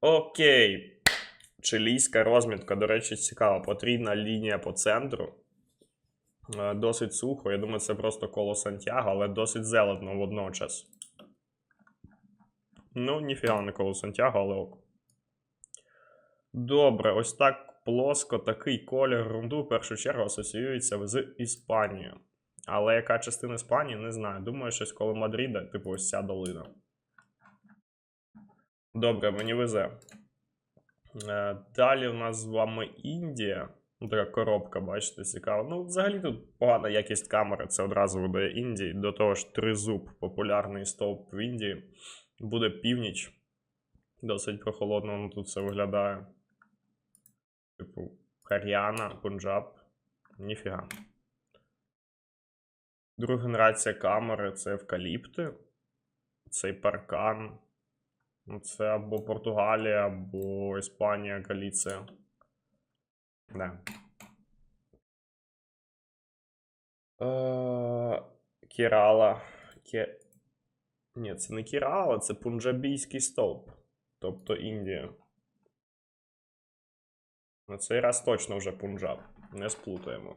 Окей. Чилійська розмітка, до речі, цікава. Потрібна лінія по центру. Е, Досить сухо. Я думаю, це просто коло Сантьяго, але досить зелено водночас. Ну, ніфіга не коло Сантьяго, але ок. Добре, ось так плоско такий колір рунду в першу чергу асоціюється з Іспанією. Але яка частина Іспанії, не знаю. Думаю, щось коло Мадріда, типу ось ця долина. Добре, мені везе. Е, Далі у нас з вами Індія. Ну, така коробка, бачите, цікаво. Ну, взагалі тут погана якість камери, це одразу видає Індії. До того ж, тризуб, популярний стовп в Індії. Буде північ. Досить прохолодно ну, тут це виглядає. Типу, Хар'яна, Пунджаб. Ніфіга. Друга генерація камери це евкаліпти. Цей паркан. Ну, Це або Португалія, або Іспанія, Галіція. Да. Е, Кірала. Ке... Ні, це не Кірала, це пунджабійський стовп. Тобто Індія. На цей раз точно вже Пунджаб. Не сплутаємо.